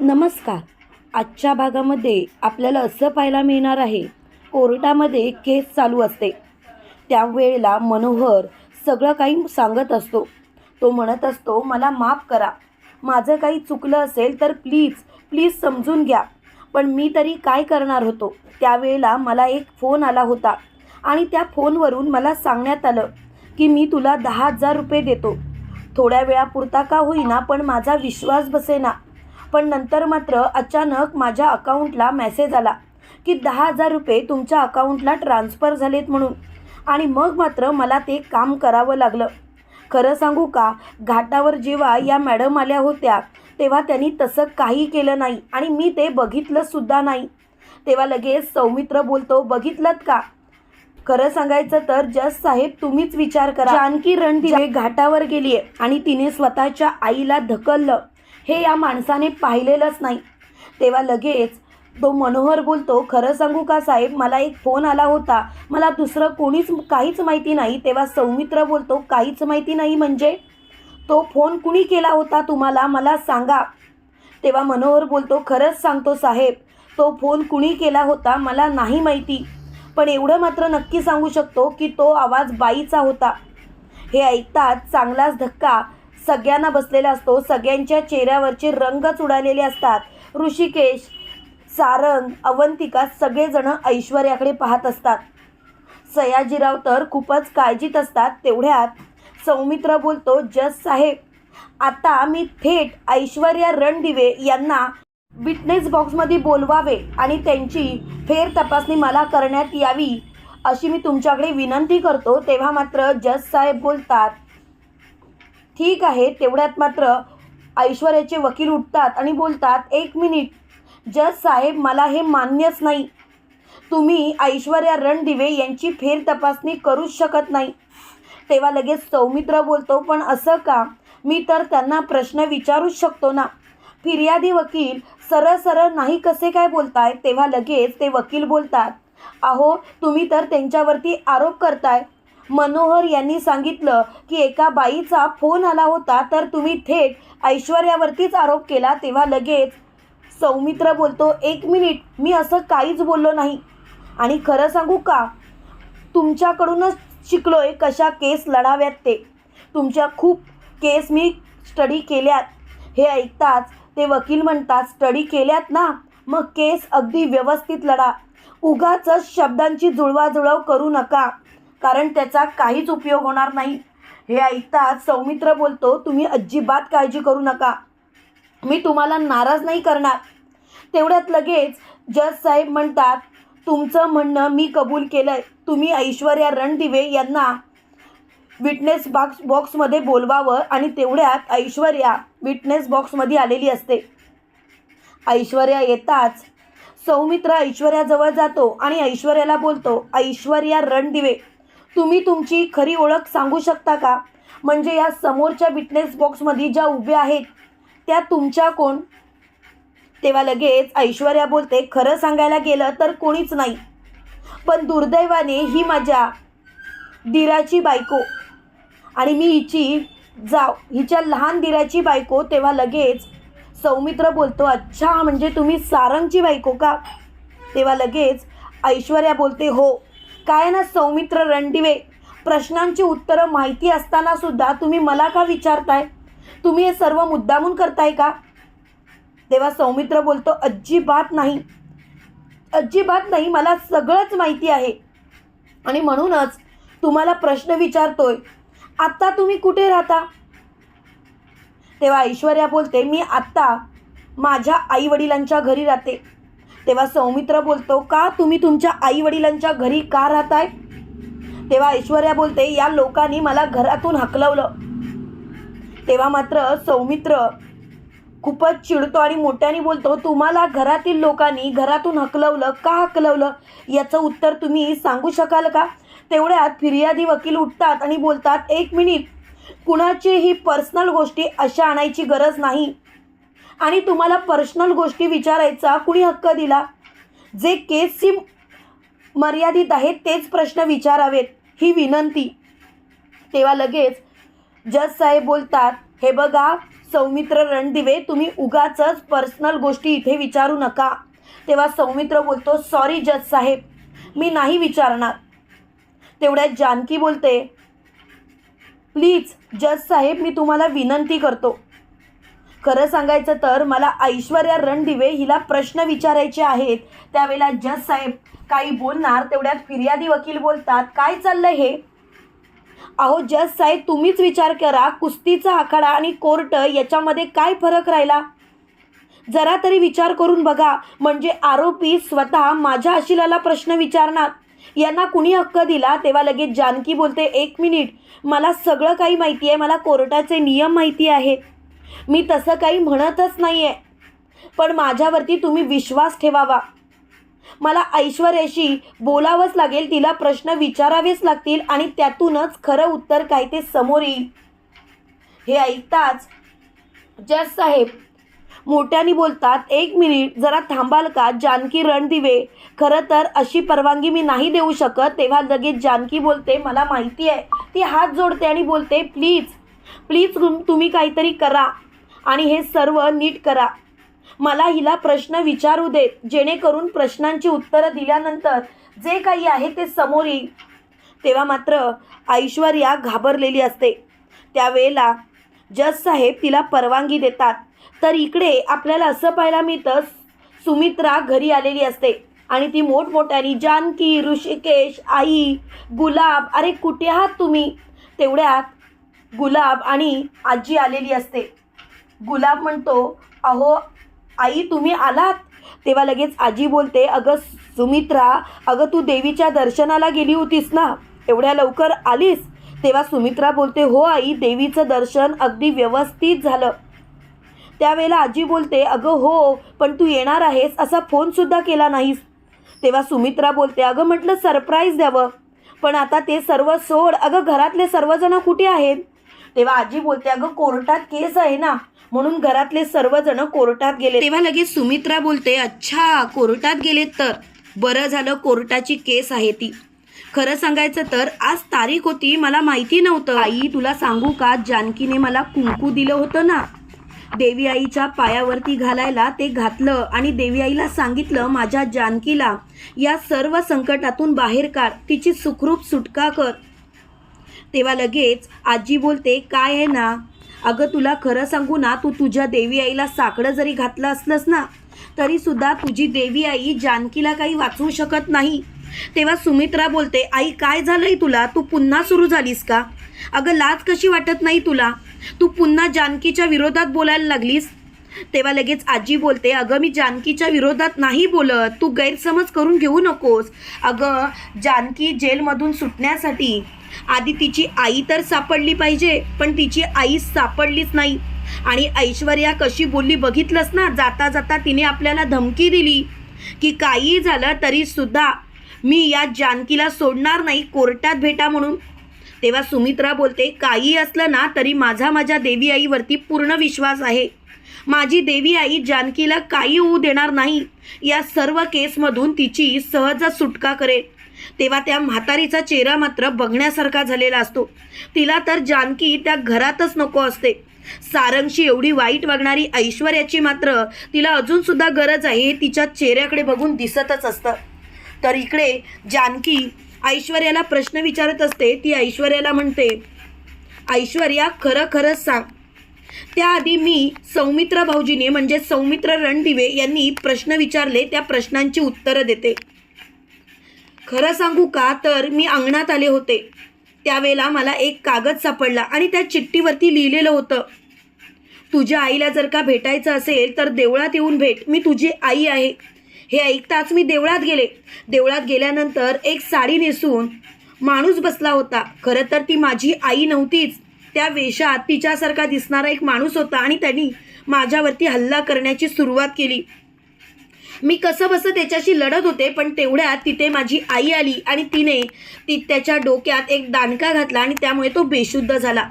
नमस्कार. आजच्या भागामध्ये आपल्याला असं पाहायला मिळणार आहे कोर्टामध्ये केस चालू असते. त्यावेळेला मनोहर सगळं काही सांगत असतो. तो म्हणत असतो मला माफ करा. माझं काही चुकलं असेल तर प्लीज प्लीज समजून घ्या. पण मी तरी काय करणार होतो? त्यावेळेला मला एक फोन आला होता आणि त्या फोनवरून मला सांगण्यात आलं की मी तुला दहा हजार रुपये देतो. थोड्या वेळापुरता का होईना पण माझा विश्वास बसेना. पण नंतर मात्र अचानक माझ्या अकाउंटला मेसेज आला की दहा हजार रुपये तुमच्या अकाउंटला ट्रान्स्फर झालेत म्हणून. आणि मग मात्र मला ते काम करावं लागलं. खरं सांगू का घाटावर जेव्हा या मॅडम आल्या होत्या तेव्हा त्यांनी तसं काही केलं नाही आणि मी ते बघितलं सुद्धा नाही. तेव्हा लगेच सौमित्र बोलतो बघितलं का? खरं सांगायचं तर जज साहेब तुम्हीच विचार करा. जानकी रणदिवे घाटावर गेली आहे आणि तिने स्वतःच्या आईला ढकललं हे या माणसाने पाहिलेलंच नाही. तेव्हा लगेच तो मनोहर बोलतो खरं सांगू का साहेब मला एक फोन आला होता. मला दुसरं कोणीच काहीच माहिती नाही. तेव्हा सौमित्र बोलतो काहीच माहिती नाही म्हणजे? तो फोन कुणी केला होता तुम्हाला? मला सांगा. तेव्हा मनोहर बोलतो खरंच सांगतो साहेब तो फोन कुणी केला होता? मला नाही माहिती. पण एवढं मात्र नक्की सांगू शकतो की तो आवाज बाईचा होता. हे ऐकताच चांगलाच धक्का सगळ्यांना बसलेला असतो. सगळ्यांच्या चेहऱ्यावरचे रंगच उडालेले असतात. ऋषिकेश सारंग अवंतिका सगळेजण ऐश्वर्याकडे पाहत असतात. सयाजीराव तर खूपच काळजीत असतात. तेवढ्यात सौमित्र बोलतो जस साहेब आता मी थेट ऐश्वर्या रणदिवे यांना विटनेस बॉक्समध्ये बोलवावे आणि त्यांची फेर तपासणी मला करण्यात यावी अशी मी तुमच्याकडे विनंती करतो. तेव्हा मात्र जज साहेब बोलतात ठीक आहे तेवढ्यात मात्र ऐश्वर्याचे वकील उठतात आणि बोलतात एक मिनिट जज साहेब मला हे मान्यच नाही. तुम्ही ऐश्वर्या रणदिवे यांची फेर तपासणी करूच शकत नाही. तेव्हा लगेच सौमित्र बोलतो पण असं का? मी तर त्यांना प्रश्न विचारूच शकतो ना. फिर्यादी वकील सरळ सरळ नाही कसे काय बोलताय? तेव्हा लगेच ते वकील बोलतात अहो तुम्ही तर त्यांच्यावरती आरोप करताय. मनोहर यांनी सांगितलं की एका बाईचा फोन आला होता तर तुम्ही थेट ऐश्वर्यावरतीच आरोप केला तेव्हा लगेच सौमित्र बोलतो एक मिनिट मी असं काहीच बोललो नाही. आणि खरं सांगू का? तुमच्याकडूनच शिकलोय कशा केस लढाव्यात ते. तुमच्या खूप केस मी स्टडी केल्यात. हे ऐकताच ते वकील म्हणतात स्टडी केल्यात ना? मग केस अगदी व्यवस्थित लढा. उगाच शब्दांची जुळवाजुळव करू नका. कारण त्याचा काहीच उपयोग होणार नाही. हे ऐकताच सौमित्र बोलतो तुम्ही अजिबात काळजी करू नका. मी तुम्हाला नाराज नाही करणार. तेवढ्यात लगेच जज साहेब म्हणतात तुमचं म्हणणं मी कबूल केलं आहे तुम्ही ऐश्वर्या रणदिवे यांना विटनेस बॉक्स बॉक्समध्ये बोलवावं आणि तेवढ्यात ऐश्वर्या विटनेस बॉक्समध्ये आलेली असते. ऐश्वर्या येताच सौमित्र ऐश्वर्याजवळ जातो आणि ऐश्वर्याला बोलतो ऐश्वर्या रणदिवे तुम्ही तुमची खरी ओळख सांगू शकता का? म्हणजे या समोरच्या विटनेस बॉक्समध्ये ज्या उभ्या आहेत त्या तुमच्या कोण? तेव्हा लगेच ऐश्वर्या बोलते खरं सांगायला गेलं तर कोणीच नाही. पण दुर्दैवाने ही माझ्या दिराची बायको आणि मी हिची जाव हिच्या लहान दिराची बायको. तेव्हा लगेच सौमित्र बोलतो अच्छा म्हणजे तुम्ही सारंगची बायको का? तेव्हा लगेच ऐश्वर्या बोलते हो काय ना सौमित्र रणदिवे? प्रश्नांची उत्तरं माहिती असताना सुद्धा तुम्ही मला का विचारताय? तुम्ही हे सर्व मुद्दामून करताय का? तेव्हा सौमित्र बोलतो अजिबात नाही. अजिबात नाही मला सगळंच माहिती आहे. आणि म्हणूनच तुम्हाला प्रश्न विचारतोय आत्ता तुम्ही कुठे राहता? तेव्हा ऐश्वर्या बोलते मी आत्ता माझ्या आईवडिलांच्या घरी राहते. तेव्हा सौमित्र बोलतो का तुम्ही तुमच्या आईवडिलांच्या घरी का राहताय? तेव्हा ऐश्वर्या बोलते या लोकांनी मला घरातून हकलवलं. तेव्हा मात्र सौमित्र खूपच चिडतो आणि मोठ्याने बोलतो तुम्हाला घरातील लोकांनी घरातून हकलवलं का हकलवलं? याचं उत्तर तुम्ही सांगू शकाल का? तेवढ्यात फिर्यादी वकील उठतात आणि बोलतात एक मिनिट कुणाचीही पर्सनल गोष्टी अशा आणायची गरज नाही. आणि तुम्हाला पर्सनल गोष्टी विचारायचा कुणी हक्क दिला? जे केसची मर्यादित आहेत तेच प्रश्न विचारावेत ही विनंती. तेव्हा लगेच जज साहेब बोलतात हे बघा सौमित्र रणदिवे तुम्ही उगाचच पर्सनल गोष्टी इथे विचारू नका. तेव्हा सौमित्र बोलतो सॉरी जज साहेब मी नाही विचारणार. तेवढ्यात जानकी बोलते प्लीज जज साहेब मी तुम्हाला विनंती करतो. खरं सांगायचं तर मला ऐश्वर्या रणदिवे हिला प्रश्न विचारायचे आहेत. त्यावेळेला जज साहेब काही बोलणार तेवढ्यात फिर्यादी वकील बोलतात. काय चाललं हे? अहो जज साहेब तुम्हीच विचार करा कुस्तीचा आखाडा आणि कोर्ट याच्यामध्ये काय फरक राहिला? जरा तरी विचार करून बघा. म्हणजे आरोपी स्वतः माझ्या आशिलाला प्रश्न विचारणार. यांना कुणी हक्क दिला? तेव्हा लगेच जानकी बोलते एक मिनिट. मला सगळं काही माहिती आहे. मला कोर्टाचे नियम माहिती आहेत. मी तसं काही म्हणतच नाही आहे पण माझ्यावरती तुम्ही विश्वास ठेवावा. मला ऐश्वर्याशी बोलावंच लागेल तिला प्रश्न विचारावेच लागतील आणि त्यातूनच खरं उत्तर काय ते समोर येईल. हे ऐकताच जज साहेब मोठ्याने बोलतात एक मिनिट जरा थांबाल का? जानकी रणदिवे खरं तर अशी परवानगी मी नाही देऊ शकत. तेव्हा लगेच जानकी बोलते मला माहिती आहे. ती हात जोडते आणि बोलते प्लीज प्लीज तुम्ही काहीतरी करा. आणि हे सर्व नीट करा. मला हिला प्रश्न विचारू देत जेणेकरून प्रश्नांची उत्तरं दिल्यानंतर जे काही आहे ते समोर येईल. तेव्हा मात्र ऐश्वर्या घाबरलेली असते. त्यावेळेला जज साहेब तिला परवानगी देतात. तर इकडे आपल्याला असं पाहायला मिळतं सुमित्रा घरी आलेली असते आणि ती मोठमोठ्याने जानकी ऋषिकेश आई गुलाब अरे कुठे आहात तुम्ही? तेवढ्यात गुलाब आणि आजी आलेली असते. गुलाब म्हणतो अहो आई तुम्ही आलात. तेव्हा लगेच आजी बोलते अगं सुमित्रा अगं तू देवीच्या दर्शनाला गेली होतीस ना? एवढ्या लवकर आलीस? तेव्हा सुमित्रा बोलते हो आई देवीचं दर्शन अगदी व्यवस्थित झालं. त्यावेळेला आजी बोलते अगं हो पण तू येणार आहेस असा फोनसुद्धा केला नाहीस. तेव्हा सुमित्रा बोलते अगं म्हटलं सरप्राईज द्यावं पण आता ते सर्व सोड. अगं घरातले सर्वजण कुठे आहेत? तेव्हा आजी बोलते अगं कोर्टात केस आहे ना म्हणून घरातले सर्वजण कोर्टात गेले. तेव्हा लगेच सुमित्रा बोलते अच्छा कोर्टात गेले तर? बरं झालं कोर्टाची केस आहे ती. खरं सांगायचं तर आज तारीख होती मला माहिती नव्हतं. आई तुला सांगू का? जानकीने मला कुंकू दिलं होतं ना? देवी आईच्या पायावरती घालायला ते घातलं आणि देवी आईला सांगितलं माझ्या जानकीला या सर्व संकटातून बाहेर काढ तिची सुखरूप सुटका कर. तेव्हा लगेच आजी बोलते काय आहे ना? अगं तुला खरं सांगू ना तू तुझ्या देवी आईला साकडं जरी घातलं असलंस ना तरी सुद्धा तुझी देवी आई जानकीला काही वाचवू शकत नाही. तेव्हा सुमित्रा बोलते आई काय झालंय तुला? तू पुन्हा सुरू झालीस का? अगं लाज कशी वाटत नाही तुला? तू पुन्हा जानकीच्या विरोधात बोलायला लागलीस? तेव्हा लगेच आजी बोलते अगं मी जानकीच्या विरोधात नाही बोलत. तू गैरसमज करून घेऊ नकोस. अगं जानकी जेलमधून सुटण्यासाठी आधी तिची आई तर सापडली पाहिजे पण तिची आई सापडलीच नाही. आणि ऐश्वर्या कशी बोलली बघितलंस ना? जाता जाता तिने आपल्याला धमकी दिली की काही झालं तरी सुद्धा मी या जानकीला सोडणार नाही कोर्टात भेटा म्हणून. तेव्हा सुमित्रा बोलते काही असलं ना तरी माझा माझ्या देवी आईवरती पूर्ण विश्वास आहे. माझी देवी आई जानकीला काही होऊ देणार नाही. या सर्व केसमधून तिची सहज सुटका करेल. तेव्हा त्या म्हातारीचा चेहरा मात्र बघण्यासारखा झालेला असतो. तिला तर जानकी त्या घरातच नको असते. सारंगशी एवढी वाईट वागणारी ऐश्वर्याची मात्र तिला अजून सुद्धा गरज आहे तिच्या चेहऱ्याकडे बघून दिसतच असतं. तर इकडे जानकी ऐश्वर्याला प्रश्न विचारत असते ती ऐश्वर्याला म्हणते ऐश्वर्या खरं खरंच सांग. त्याआधी मी सौमित्र भाऊजीने म्हणजे सौमित्र रणदिवे यांनी प्रश्न विचारले त्या प्रश्नांची उत्तरं देते. खरं सांगू का? तर मी अंगणात आले होते. त्यावेळेला मला एक कागद सापडला आणि त्या चिठ्ठीवरती लिहिलेलं होतं. तुझ्या आईला जर का भेटायचं असेल तर देवळात येऊन भेट. मी तुझी आई आहे. हे ऐकताच मी देवळात गेले. देवळात गेल्यानंतर एक साडी नेसून माणूस बसला होता. खरं तर ती माझी आई नव्हतीच. त्या वेशात तिच्यासारखा दिसणारा एक माणूस होता आणि त्यांनी माझ्यावरती हल्ला करण्याची सुरुवात केली. मी कसं बसं त्याच्याशी लढत होते पण तेवढ्यात तिथे माझी आई आली आणि तिने ती त्याच्या डोक्यात एक दानका घातला आणि त्यामुळे तो बेशुद्ध झाला.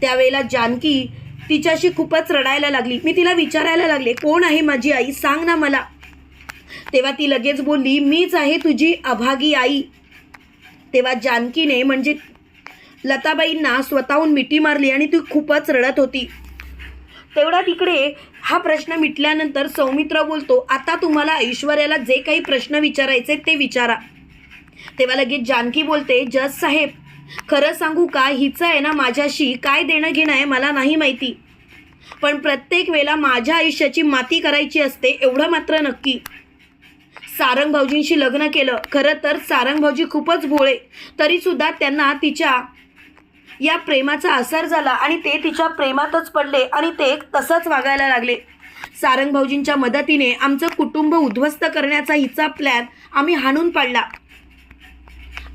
त्यावेळेला जानकी तिच्याशी खूपच रडायला लागली. मी तिला विचारायला लागले कोण आहे माझी आई? सांग ना मला. तेव्हा ती लगेच बोलली मीच आहे तुझी अभागी आई. तेव्हा जानकीने म्हणजे लताबाईंना स्वतःहून मिठी मारली आणि ती खूपच रडत होती. तेवढा तिकडे हा प्रश्न मिटल्यानंतर सौमित्र बोलतो आता तुम्हाला ऐश्वर्याला जे काही प्रश्न विचारायचे ते विचारा. तेव्हा लगेच जानकी बोलते जज साहेब खरं सांगू का हिचं आहे ना माझ्याशी काय देणं घेणं आहे मला नाही माहिती. पण प्रत्येक वेळेला माझ्या आयुष्याची माती करायची असते एवढं मात्र नक्की. सारंग भाऊजींशी लग्न केलं. खरं तर सारंग भाऊजी खूपच भोळे. तरीसुद्धा त्यांना तिच्या या प्रेमाचा असर झाला आणि ते तिच्या प्रेमातच पडले आणि ते तसंच वागायला लागले. सारंग भाऊजींच्या मदतीने आमचं कुटुंब उद्ध्वस्त करण्याचा हिचा प्लॅन आम्ही हाणून पाडला.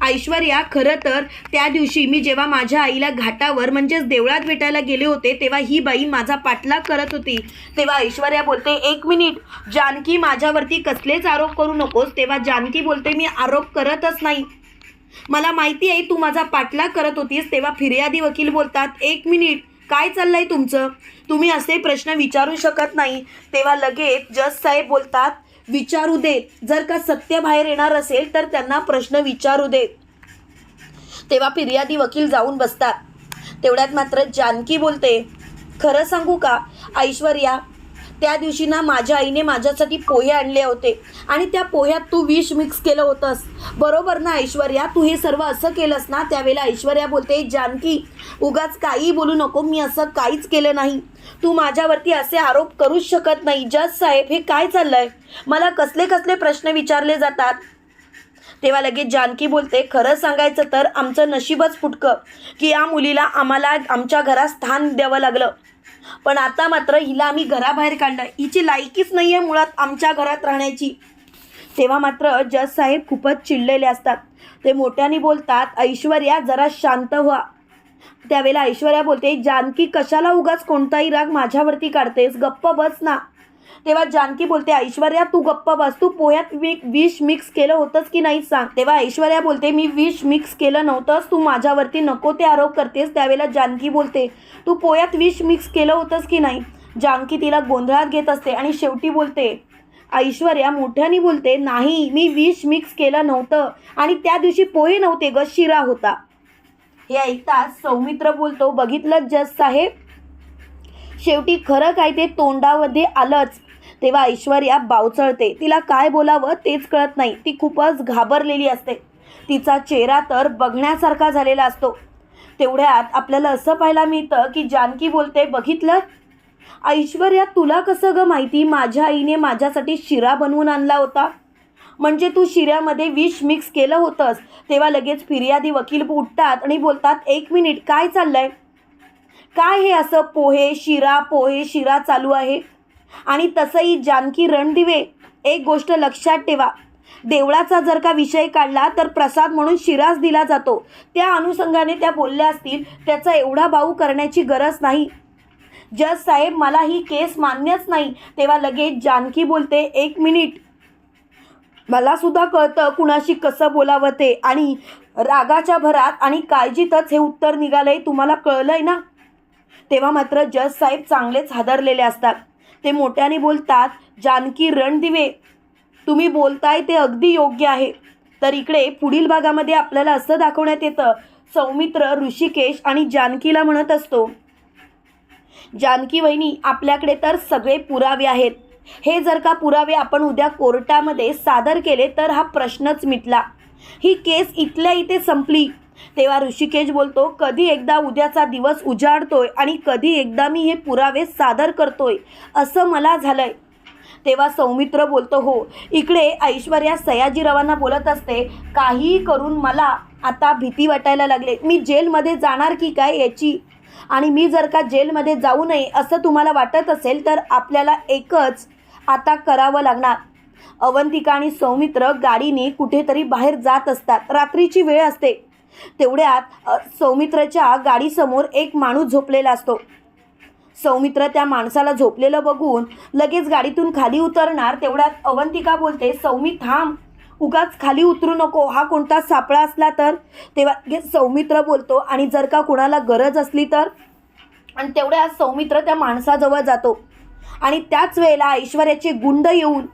ऐश्वर्या खरं तर त्या दिवशी मी जेव्हा माझ्या आईला घाटावर म्हणजेच देवळात भेटायला गेले होते तेव्हा ही बाई माझा पाठलाग करत होती. तेव्हा ऐश्वर्या बोलते एक मिनिट जानकी माझ्यावरती कसलेच आरोप करू नकोस. तेव्हा जानकी बोलते मी आरोप करतच नाही. मला माहिती आहे तू माझा पाठलाग करत होतीस तेव्हा फिर्यादी वकील बोलतात एक मिनिट काय चाललंय तुमचं? तुम्ही असे प्रश्न विचारू शकत नाही. तेव्हा लगेच जज साहेब बोलतात विचारू देत जर का सत्य बाहेर येणार असेल तर त्यांना प्रश्न विचारू देत तेव्हा फिर्यादी वकील जाऊन बसतात. तेवढ्यात मात्र जानकी बोलते खरं सांगू का? ऐश्वर्या त्या दिवशी ना माझ्या आईने माझ्यासाठी पोहे आणले होते. आणि त्या पोह्यात तू विष मिक्स केलं होतंस. बरोबर ना ऐश्वर्या? तू हे सर्व असं केलंस ना त्यावेळेला ऐश्वर्या बोलते जानकी उगाच काही बोलू नको मी असं काहीच केलं नाही. तू माझ्यावरती असे आरोप करूच शकत नाही. जज साहेब हे काय चाललंय? मला कसले कसले प्रश्न विचारले जातात? तेव्हा लगेच जानकी बोलते खरं सांगायचं तर आमचं नशीबच फुटकं की या मुलीला आम्हाला आमच्या घरात स्थान द्यावं लागलं. पण आता मात्र हिला आम्ही घराबाहेर काढलं. हिची लायकीच नाही आहे मुळात आमच्या घरात राहण्याची. तेव्हा मात्र जज साहेब खूपच चिडलेले असतात. ते मोठ्याने बोलतात ऐश्वर्या जरा शांत व्हा. त्यावेळेला ऐश्वर्या बोलते जानकी कशाला उगाच कोणताही राग माझ्यावरती काढतेस? गप्प बस ना. तेव्हा जानकी बोलते ऐश्वर्या तू गप्प बस. तू पोह्यात वी विष मिक्स केलं होतंस की नाही सांग. तेव्हा ऐश्वर्या बोलते मी विष मिक्स केलं नव्हतंस. तू माझ्यावरती नको ते आरोप करतेस. त्यावेळेला जानकी बोलते तू पोह्यात विष मिक्स केलं होतंस की नाही? जानकी तिला गोंधळात घेत असते आणि शेवटी बोलते ऐश्वर्या मोठ्याने बोलते नाही मी विष मिक्स केलं नव्हतं आणि त्या दिवशी पोहे नव्हते ग शिरा होता. हे ऐकताच सौमित्र बोलतो बघितलं जज साहेब शेवटी खरं काय ते तोंडामध्ये आलंच. तेव्हा ऐश्वर्या बावचळते. तिला काय बोलावं तेच कळत नाही. ती खूपच घाबरलेली असते. तिचा चेहरा तर बघण्यासारखा झालेला असतो. तेवढ्यात आपल्याला असं पाहायला मिळतं की जानकी बोलते बघितलं? ऐश्वर्या तुला कसं ग माहिती? माझ्या आईने माझ्यासाठी शिरा बनवून आणला होता. म्हणजे तू शिऱ्यामध्ये विष मिक्स केलं होतंस. तेव्हा लगेच फिर्यादी वकील उठतात आणि बोलतात एक मिनिट काय चाललंय? काय हे असं पोहे शिरा पोहे शिरा चालू आहे? आणि तसंही जानकी रणदिवे एक गोष्ट लक्षात ठेवा. देवळाचा जर का विषय काढला तर प्रसाद म्हणून शिराच दिला जातो. त्या अनुषंगाने त्या बोलल्या असतील त्याचा एवढा भाऊ करण्याची गरज नाही. जज साहेब मला ही केस मान्यच नाही. तेव्हा लगेच जानकी बोलते एक मिनिट. मला सुद्धा कळतं कुणाशी कसं बोलावं ते. आणि रागाच्या भरात आणि काळजीतच हे उत्तर निघालंय तुम्हाला कळलंय ना? तेव्हा मात्र जज साहेब चांगलेच हादरलेले असतात. ते मोठ्याने बोलतात जानकी रणदिवे तुम्ही बोलताय ते अगदी योग्य आहे. तर इकडे पुढील भागामध्ये आपल्याला असं दाखवण्यात येतं सौमित्र ऋषिकेश आणि जानकीला म्हणत असतो. जानकी वहिनी आपल्याकडे तर सगळे पुरावे आहेत. हे जर का पुरावे आपण उद्या कोर्टामध्ये सादर केले तर हा प्रश्नच मिटला. ही केस इथल्या इथे संपली. तेव्हा ऋषिकेश बोलतो कधी एकदा उद्याचा दिवस उजाडतोय आणि कधी एकदा मी हे पुरावे सादर करतोय असं मला झालंय. तेव्हा सौमित्र बोलतो हो इकडे ऐश्वर्या सयाजीरावांना बोलत असते काहीही करून मला आता भीती वाटायला लागले. मी जेलमध्ये जाणार की काय याची? आणि मी जर का जेलमध्ये जाऊ नये असं तुम्हाला वाटत असेल तर आपल्याला एकच आता करावं लागणार. अवंतिका आणि सौमित्र गाडीने कुठेतरी बाहेर जात असतात. रात्रीची वेळ असते. तेवढ्यात सौमित्रच्या गाडीसमोर एक माणूस झोपलेला असतो. सौमित्र त्या माणसाला झोपलेलं बघून लगेच गाडीतून खाली उतरणार तेवढ्यात अवंतिका बोलते सौमी थांब. उगाच खाली उतरू नको. हा कोणता सापळा असला तर? तेव्हा लगेच सौमित्र बोलतो आणि जर का कुणाला गरज असली तर? आणि तेवढ्या सौमित्र त्या माणसाजवळ जातो. आणि त्याच वेळेला ऐश्वर्याचे गुंड येऊन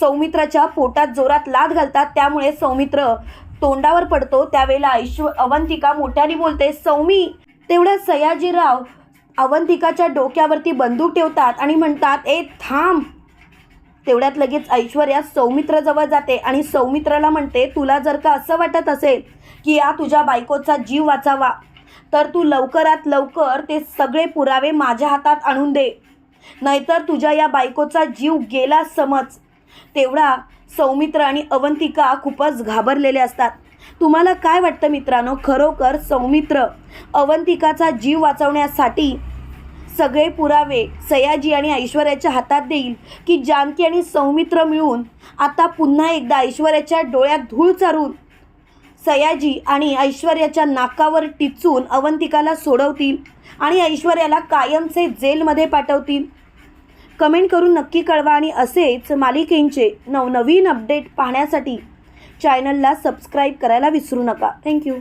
सौमित्राच्या पोटात जोरात लाद घालतात. त्यामुळे सौमित्र तोंडावर पडतो त्यावेळेला ऐश्व अवंतिका मोठ्याने बोलते सौमी. तेवढ्या सयाजीराव अवंतिकाच्या डोक्यावरती बंदूक ठेवतात आणि म्हणतात ए थांब. तेवढ्यात लगेच ऐश्वर्या सौमित्रजवळ जाते आणि सौमित्राला म्हणते तुला जर का असं वाटत असेल की या तुझ्या बायकोचा जीव वाचावा तर तू लवकरात लवकर ते सगळे पुरावे माझ्या हातात आणून दे. नाहीतर तुझ्या या बायकोचा जीव गेला समज. तेवढा सौमित्र आणि अवंतिका खूपच घाबरलेले असतात. तुम्हाला काय वाटतं मित्रांनो? खरोखर सौमित्र अवंतिकाचा जीव वाचवण्यासाठी सगळे पुरावे सयाजी आणि ऐश्वर्याच्या हातात देईल की जानकी आणि सौमित्र मिळून आता पुन्हा एकदा ऐश्वर्याच्या डोळ्यात धूळ चारून सयाजी आणि ऐश्वर्याच्या नाकावर टिचून अवंतिकाला सोडवतील आणि ऐश्वर्याला कायमचे जेलमध्ये पाठवतील? कमेंट करून नक्की कळवा आणि असेच मालिकेंचे नवनवीन अपडेट पाहण्यासाठी चॅनलला सबस्क्राईब करायला विसरू नका. थँक्यू.